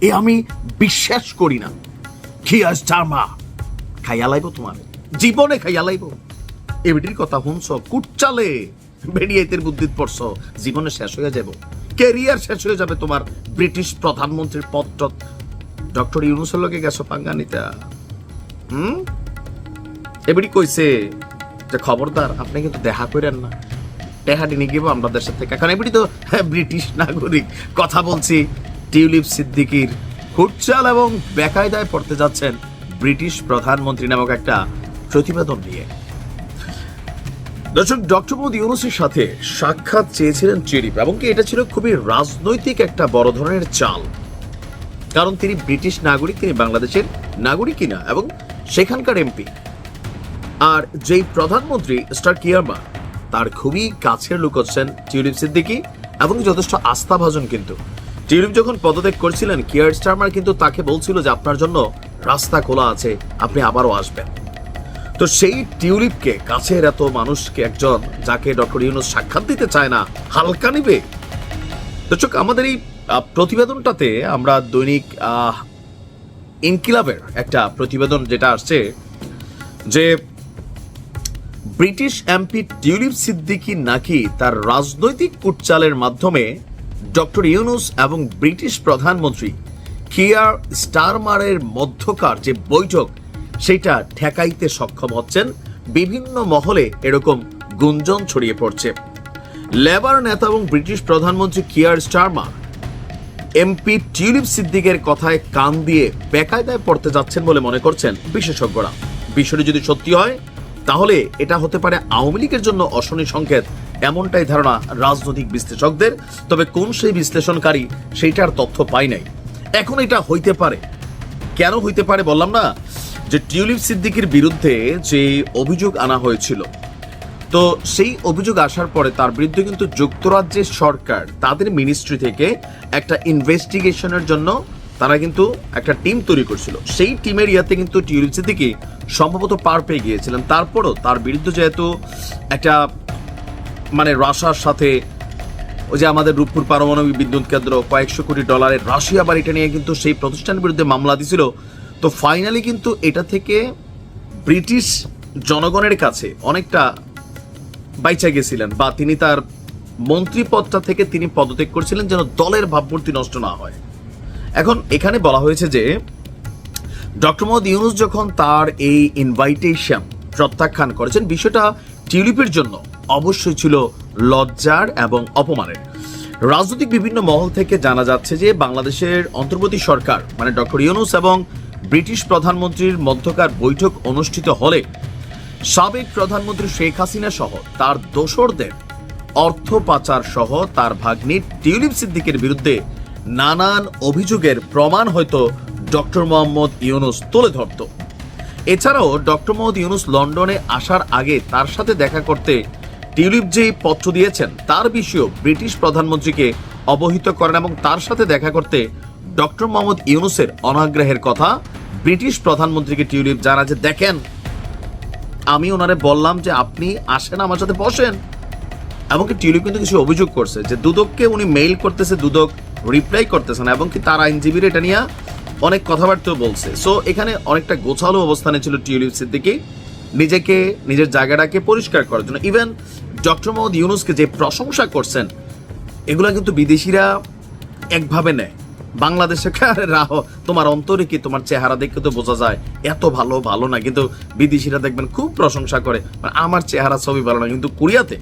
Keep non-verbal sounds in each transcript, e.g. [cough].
এ আমি বিশ্বাস করি না। খিয়া স্টারমা খাইয়া লাইব তোমার। জীবনে খাইয়া লাইব। এবিটির কথা শুনছ কুটচালে বেরিয়াইতের বুদ্ধিত পড়ছ, জীবনে শেষ হয়ে যাব। ক্যারিয়ার শেষ হয়ে যাবে তোমার ব্রিটিশ প্রধানমন্ত্রীর পদটা ডক্টর ইউনুসের লগে গেছো পাঙ্গা নিতা হুম? এবারই কইছে যে, খবরদার, আপনি কিন্তু দেখা করেন না। টেহাটি নিয়ে গিয়ে আমরা দেশের থেকে। কারণ এবারই তো ব্রিটিশ নাগরিক। কথা বলছি টিউলিপ সিদ্দিকির খুটচাল এবং বেকায়দায় পড়তে যাচ্ছেন ব্রিটিশ প্রধানমন্ত্রী নামক একটা প্রতিবেদন নিয়ে। দর্শক, ডক্টর মোদী ইউনুসের সাথে সাক্ষাৎ চেয়েছিলেন এবং কি এটা ছিল খুবই রাজনৈতিক একটা বড় ধরনের চাল। কারণ তিনি ব্রিটিশ নাগরিক, তিনি বাংলাদেশের নাগরিক না এবং সেখানকার এমপি। আর যেই প্রধানমন্ত্রী স্টার কিয়ারমা তার খুবই কাছের লোক হচ্ছেন টিউলিপ সিদ্দিকি এবং যথেষ্ট আস্থাভাজন কিন্তু। টিউলিপ যখন পদত্যাগ করছিলেন, কিয়ার স্টারমার কিন্তু তাকে বলছিল যে আপনার জন্য রাস্তা খোলা আছে, আপনি আবারও আসবেন। তো সেই টিউলিপকে, কাছের এত মানুষকে একজন, যাকে ডক্টর ইউনুস সাক্ষাৎ দিতে চায় না, হালকা নিবে। দর্শক, আমাদের এই প্রতিবেদনটাতে আমরা দৈনিক ইনকিলাবের একটা প্রতিবেদন যেটা আসছে যে ব্রিটিশ এমপি টিউলিপ সিদ্দিকি নাকি তার রাজনৈতিক কুটচালের মাধ্যমে ডক্টর ইউনুস এবং ব্রিটিশ প্রধানমন্ত্রী কিয়ার স্টারমারের মধ্যকার যে বৈঠক, সেটা ঠেকাইতে সক্ষম হচ্ছেন। বিভিন্ন মহলে এরকম গুঞ্জন ছড়িয়ে পড়ছে। লেবার নেতা এবং ব্রিটিশ প্রধানমন্ত্রী কিয়ার স্টারমার এমপি টিউলিপ সিদ্দিকের কথায় কান দিয়ে বেকায়দায় পড়তে যাচ্ছেন বলে মনে করছেন বিশেষজ্ঞরা। বিষয়টি যদি সত্যি হয়, তাহলে এটা হতে পারে আওয়ামী লীগের জন্য অশনি সংকেত। এমনটাই ধারণা রাজনৈতিক বিশ্লেষকদের, তবে কোন সেই বিশ্লেষণকারী সেইটার তথ্য পাই নাই। এখন এটা হইতে পারে। কেন হইতে পারে বললাম না? যে টিউলিপ সিদ্দিকের বিরুদ্ধে যে অভিযোগ আনা হয়েছিল, তো সেই অভিযোগ আসার পরে তার বিরুদ্ধে কিন্তু যুক্তরাজ্যের সরকার, তাদের মিনিস্ট্রি থেকে একটা ইনভেস্টিগেশনের জন্য তারা কিন্তু একটা টিম তৈরি করছিল। সেই টিমের ইয়াতে কিন্তু টিউলিপ সিদ্দিকি সম্ভবত পার পেয়ে গিয়েছিলেন। তারপরও তার বিরুদ্ধে যেহেতু একটা মানে রাশার সাথে ওই যে আমাদের রূপপুর পারমাণবিক বিদ্যুৎ কেন্দ্র কয়েকশো কোটি ডলারের রাশিয়া বাড়িটা নিয়ে কিন্তু সেই প্রতিষ্ঠানের বিরুদ্ধে মামলা দিছিল। তো ফাইনালি কিন্তু এটা থেকে ব্রিটিশ জনগণের কাছে অনেকটা বাইচা গেছিলেন বা তিনি তার মন্ত্রী পদটা থেকে তিনি পদত্যাগ করেছিলেন যেন দলের ভাবমূর্তি নষ্ট না হয়। এখন এখানে বলা হয়েছে যে, ডক্টর মোহাম্মদ ইউনুস যখন তার এই ইনভাইটেশন প্রত্যাখ্যান করেছেন, বিষয়টা টিউলিপের জন্য অবশ্যই ছিল লজ্জার এবং অপমানের। রাজনৈতিক বিভিন্ন মহল থেকে জানা যাচ্ছে যে বাংলাদেশের অন্তর্বর্তী সরকার মানে ডক্টর ইউনুস এবং ব্রিটিশ প্রধানমন্ত্রীর মধ্যকার বৈঠক অনুষ্ঠিত হলে সাবেক প্রধানমন্ত্রী শেখ হাসিনা সহ তার দোসরদের অর্থ পাচার সহ তার ভাগ্নি টিউলিপ সিদ্দিকের বিরুদ্ধে নানান অভিযোগের প্রমাণ হয়তো ডক্টর মোহাম্মদ ইউনুস তুলে ধরত। এছাড়াও ডক্টর মোহাম্মদ ইউনুস লন্ডনে আসার আগে তার সাথে দেখা করতে টিউলিপ যে পত্র দিয়েছেন, তার বিষয়েও ব্রিটিশ প্রধানমন্ত্রীকে অবহিত করেন এবং তার সাথে দেখা করতে ডক্টর মোহাম্মদ ইউনুসের অনাগ্রহের কথা ব্রিটিশ প্রধানমন্ত্রীকে টিউলিপ জানা যে, দেখেন, আমি ওনারে বললাম যে আপনি আসেন আমার সাথে বসেন। এমনকি টিউলিপ কিন্তু কিছু অভিযোগ করছে যে দুদককে উনি মেইল করতেছে, দুদক রিপ্লাই করতেছে না এবং কি তার আইনজীবীর এটা নিয়ে অনেক কথাবার্তাও বলছে। সো, এখানে অনেকটা গোছালো অবস্থানে ছিল টিউলিপ সিদ্দিকি। নিজেকে, নিজের জায়গাটাকে পরিষ্কার করার জন্য। ইভেন ডক্টর মোহাম্মদ ইউনুসকে যে প্রশংসা করছেন, এগুলা কিন্তু বিদেশিরা একভাবে নেয়। বাংলাদেশে রাহ? তোমার অন্তরে কি, তোমার চেহারা দেখে তো বোঝা যায়, এত ভালো ভালো না। কিন্তু বিদেশিরা দেখবেন খুব প্রশংসা করে। মানে আমার চেহারা ছবি ভালো না, কিন্তু কোরিয়াতে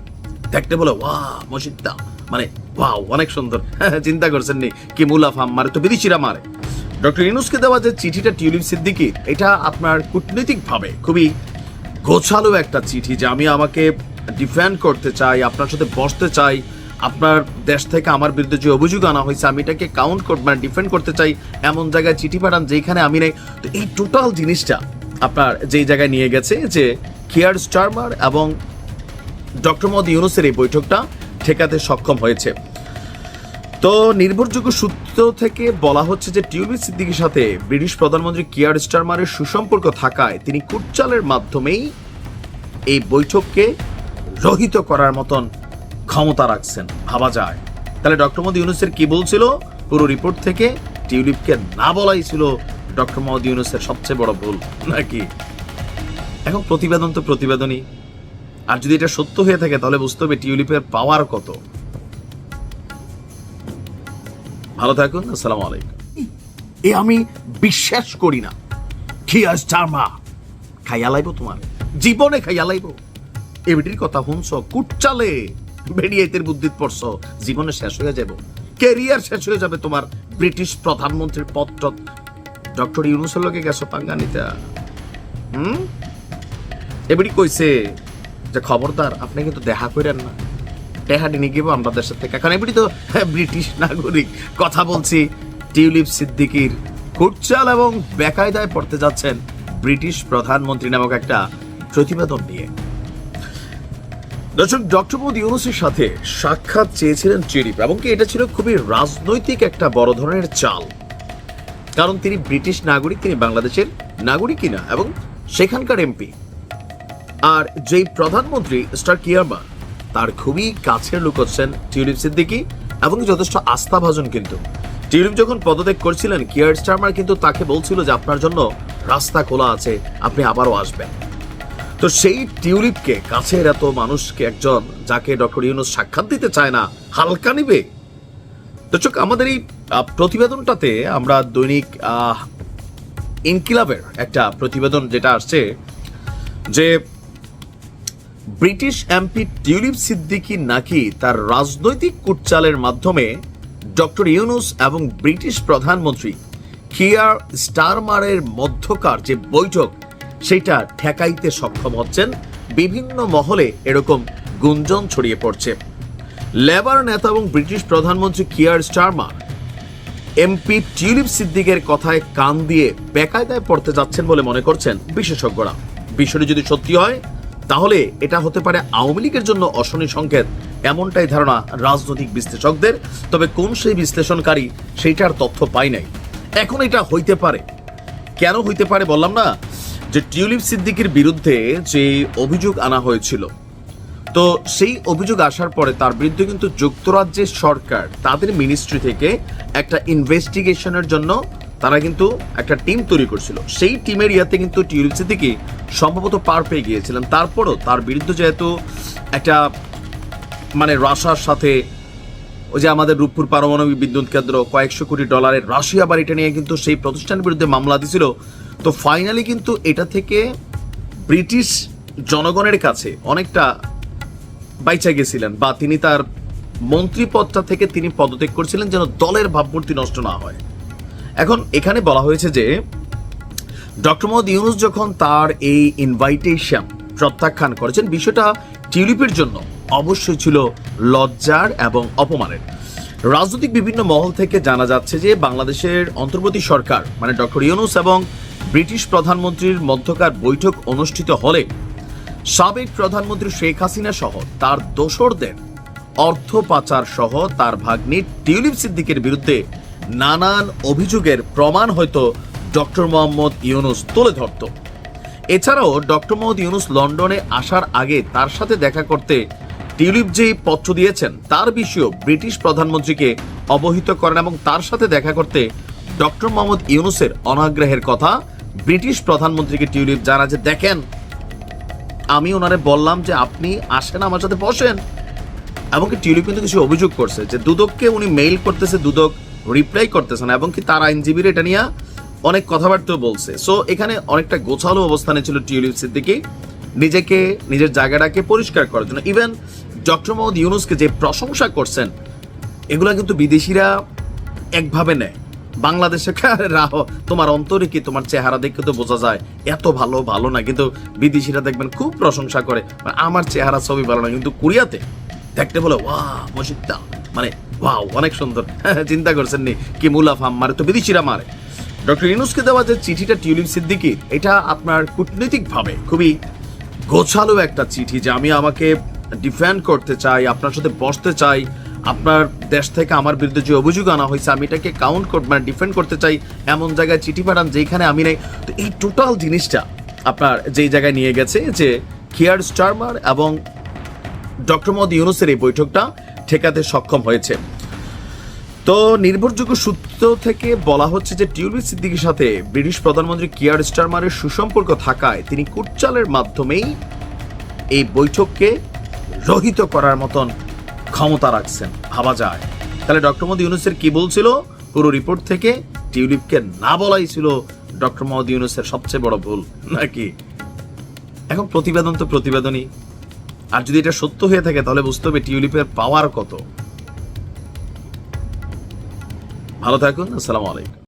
দেখতে বলে ওয়া মসজিদটা। মানে ওয়াও, অনেক সুন্দর। [laughs] চিন্তা করছেন নি, কি মুলাফাম মারে? তো বিদেশিরা মারে। ডক্টর ইউনুসকে দেওয়া যে চিঠিটা টিউলিপ সিদ্দিকির, এটা আপনার কূটনৈতিকভাবে খুবই গোছালো একটা চিঠি যে আমি আমাকে ডিফেন্ড করতে চাই, আপনার সাথে বসতে চাই, আপনার দেশ থেকে আমার বিরুদ্ধে যে অভিযোগ আনা হয়েছে, আমি এটাকে কাউন্ট কর মানে ডিফেন্ড করতে চাই, এমন জায়গায় চিঠি পাঠান যেখানে আমি নেই। তো এই টোটাল জিনিসটা আপনার যেই জায়গায় নিয়ে গেছে যে কিয়ার স্টারমার এবং ডক্টর মোহাম্মদ ইউনুসের এই বৈঠকটা ঠেকাতে সক্ষম হয়েছে। তো নির্ভরযোগ্য সূত্র থেকে বলা হচ্ছে যে টিউবি সিদ্দিকির সাথে ব্রিটিশ প্রধানমন্ত্রী কিয়ার স্টারমারের সুসম্পর্ক থাকায় তিনি কুটচালের মাধ্যমেই এই বৈঠককে রহিত করার মতন ক্ষমতা রাখছেন। ভাবা যায়। তাহলে ডক্টর মোদী ইউনুসের কি বলছিল পুরো রিপোর্ট থেকে টিউলিপকে না বলাই ছিল ডক্টর মোহাম্মদ ইউনুসের সবচেয়ে বড় ভুল, নাকি? এখন প্রতিবেদন তো প্রতিবেদনই। আর যদি এটা সত্য হয়ে থাকে, তাহলে বুঝতে হবে টিউলিপের পাওয়ার কত। ভালো থাকুন, আসসালামু আলাইকুম। এ আমি বিশ্বাস করি না। খিয়া স্টারমা খাইয়া লাইব তোমার। জীবনে খাইয়া লাইব। এবিটির কথা শুনছ কুটচালে বেরিয়েতের বুদ্ধিত পড়ছ, জীবনে শেষ হয়ে যাব। কেরিয়ার শেষ হয়ে যাবে তোমার ব্রিটিশ প্রধানমন্ত্রীর পত্র ডক্টর ইউনুসের লোকে গেছো পাঙ্গানিতা হুম? এবারই কইছে যে, খবরদার, আপনি কিন্তু দেখা করেন না। টেহাডি নিয়ে আমরা দেশের থেকে। কারণ এবারই তো ব্রিটিশ নাগরিক, কথা বলছি, টিউলিপ সিদ্দিকির কুটচাল এবং বেকায়দায় পড়তে যাচ্ছেন ব্রিটিশ প্রধানমন্ত্রী নামক একটা প্রতিবেদন নিয়ে। দর্শক, ডক্টর মোদী ইউনুসের সাথে সাক্ষাৎ চেয়েছিলেন টিউলিপ এবং কি এটা ছিল খুবই রাজনৈতিক একটা বড় ধরনের চাল। কারণ তিনি ব্রিটিশ নাগরিক, তিনি বাংলাদেশের নাগরিক কিনা এবং সেখানকার এমপি। আর যেই প্রধানমন্ত্রী, স্টার কিয়ারমা তার খুবই কাছের লোক হচ্ছেন টিউলিপ সিদ্দিকি এবং যথেষ্ট আস্থাভাজন কিন্তু। টিউলিপ যখন পদত্যাগ করছিলেন, কিয়ার স্টারমার কিন্তু তাকে বলছিল যে, আপনার জন্য রাস্তা খোলা আছে, আপনি আবারও আসবেন। তো সেই টিউলিপকে, কাছের এত মানুষকে একজন, যাকে ডক্টর ইউনুস সাক্ষাৎ দিতে চায় না, হালকা নিবে? দর্শক আমাদের এই প্রতিবেদনটাতে আমরা দৈনিক ইনকিলাবের একটা প্রতিবেদন যেটা আসছে যে ব্রিটিশ এমপি টিউলিপ সিদ্দিকি নাকি তার রাজনৈতিক কুটচালের মাধ্যমে ডক্টর ইউনুস এবং ব্রিটিশ প্রধানমন্ত্রী কিয়ার স্টারমারের মধ্যকার যে বৈঠক, সেটা ঠেকাইতে সক্ষম হচ্ছেন। বিভিন্ন মহলে এরকম গুঞ্জন ছড়িয়ে পড়ছে। লেবার নেতা এবং ব্রিটিশ প্রধানমন্ত্রী কিয়ার স্টারমার এমপি টিউলিপ সিদ্দিকের কথায় কান দিয়ে বেকায়দায় পড়তে যাচ্ছেন বলে মনে করছেন বিশেষজ্ঞরা। বিষয়টি যদি সত্যি হয় তাহলে এটা হতে পারে আওয়ামী লীগের জন্য অশনি সংকেত, এমনটাই ধারণা রাজনৈতিক বিশ্লেষকদের, তবে কোন সেই বিশ্লেষণকারী সেইটার তথ্য পাই নাই। এখন এটা হইতে পারে। কেন হইতে পারে বললাম না? যে টিউলিপ সিদ্দিকের বিরুদ্ধে যে অভিযোগ আনা হয়েছিল, তো সেই অভিযোগ আসার পরে তার বিরুদ্ধে কিন্তু যুক্তরাজ্যের সরকার, তাদের মিনিস্ট্রি থেকে একটা ইনভেস্টিগেশনের জন্য তারা কিন্তু একটা টিম তৈরি করছিল। সেই টিমের ইয়াতে কিন্তু টিউলিপ সিদ্দিকি সম্ভবত পার পেয়ে গিয়েছিলেন। তারপরও তার বিরুদ্ধে যেহেতু একটা মানে রাশার সাথে ওই যে আমাদের রূপপুর পারমাণবিক বিদ্যুৎ কেন্দ্র কয়েকশো কোটি ডলারের রাশিয়া বাড়িটা নিয়ে কিন্তু সেই প্রতিষ্ঠানের বিরুদ্ধে মামলা দিছিল। তো ফাইনালি কিন্তু এটা থেকে ব্রিটিশ জনগণের কাছে অনেকটা বাইচা গেছিলেন বা তিনি তার মন্ত্রী পদটা থেকে তিনি পদত্যাগ করছিলেন যেন দলের ভাবমূর্তি নষ্ট না হয়। এখন এখানে বলা হয়েছে যে ডক্টর মোহাম্মদ ইউনুস যখন তার এই ইনভাইটেশন প্রত্যাখ্যান করেছেন, বিষয়টা টিউলিপের জন্য অবশ্যই ছিল লজ্জার এবং অপমানের। রাজনৈতিক বিভিন্ন মহল থেকে জানা যাচ্ছে যে বাংলাদেশের অন্তর্বর্তী সরকার মানে ডক্টর ইউনুস এবং ব্রিটিশ প্রধানমন্ত্রীর মধ্যকার বৈঠক অনুষ্ঠিত হলে সাবেক প্রধানমন্ত্রী শেখ হাসিনা সহ তার দোসরদের অর্থ পাচার সহ তার ভাগ্নি টিউলিপ সিদ্দিকের বিরুদ্ধে নানান অভিযোগের প্রমাণ হয়তো ডক্টর মোহাম্মদ ইউনুস তুলে ধরত। এছাড়াও ডক্টর মোহাম্মদ ইউনুস লন্ডনে আসার আগে তার সাথে দেখা করতে টিউলিপ যে পত্র দিয়েছেন, তার বিষয়েও ব্রিটিশ প্রধানমন্ত্রীকে অবহিত করেন এবং তার সাথে দেখা করতে ডক্টর মোহাম্মদ ইউনুসের অনাগ্রহের কথা ব্রিটিশ প্রধানমন্ত্রীকে টিউলিপ জানা যে, দেখেন, আমি ওনারে বললাম যে আপনি আসেন, আমার সাথে বসেন। এমনকি টিউলিপ কিন্তু কিছু অভিযোগ করছে যে, দুদককে উনি মেইল করতেছে, দুদক রিপ্লাই করতেছে না এবং কি তার আইনজীবীর এটা নিয়ে অনেক কথাবার্তাও বলছে। সো এখানে অনেকটা গোছালো অবস্থানে ছিল টিউলিপ সিদ্দিকি। নিজেকে, নিজের জায়গাটাকে পরিষ্কার করার জন্য। ইভেন ডক্টর মোহাম্মদ ইউনুসকে যে প্রশংসা করছেন, এগুলা কিন্তু বিদেশিরা একভাবে নেয়। বাংলাদেশে রাহ, তোমার অন্তরে কি তোমার চেহারা দেখে তো বোঝা যায়, এত ভালো ভালো না। কিন্তু বিদেশিরা দেখবেন খুব প্রশংসা করে। মানে আমার চেহারা ছবি ভালো না, কিন্তু কোরিয়াতে দেখতে বলে ওয়া মসজিদটা। মানে ওয়াও অনেক সুন্দর। [laughs] চিন্তা করছেন নি, কি মুলাফাম মারে, তো বিদেশিরা মারে। ডক্টর ইউনুসকে দেওয়া যে চিঠিটা টিউলিপ সিদ্দিকির, এটা আপনার কূটনৈতিকভাবে খুবই গোছালো একটা চিঠি যে আমি আমাকে ডিফেন্ড করতে চাই, আপনার সাথে বসতে চাই, আপনার দেশ থেকে আমার বিরুদ্ধে যে অভিযোগ আনা হয়েছে, আমি এটাকে কাউন্ট কর মানে ডিফেন্ড করতে চাই, এমন জায়গায় চিঠি পাঠান যেখানে আমি নেই। তো এই টোটাল জিনিসটা আপনার যেই জায়গায় নিয়ে গেছে যে কিয়ার স্টারমার এবং ডক্টর মোহাম্মদ ইউনুসের এই বৈঠকটা ঠেকাতে সক্ষম হয়েছে। তো নির্ভরযোগ্য সূত্র থেকে বলা হচ্ছে যে টিউলিপ সিদ্দিকির সাথে ব্রিটিশ প্রধানমন্ত্রী কিয়ার স্টারমারের সুসম্পর্ক থাকায় তিনি কুটচালের মাধ্যমেই এই বৈঠককে রহিত করার মতন ক্ষমতা রাখছেন। ভাবা যায়। তাহলে ডক্টর মোদী ইউনুসের কি বলছিল পুরো রিপোর্ট থেকে টিউলিপকে না বলাই ছিল ডক্টর মোহাম্মদ ইউনুসের সবচেয়ে বড় ভুল, নাকি? এখন প্রতিবেদন তো প্রতিবেদনই। আর যদি এটা সত্য হয়ে থাকে, তাহলে বুঝতে হবে টিউলিপের পাওয়ার কত। ভালো থাকুন, আসসালামু আলাইকুম।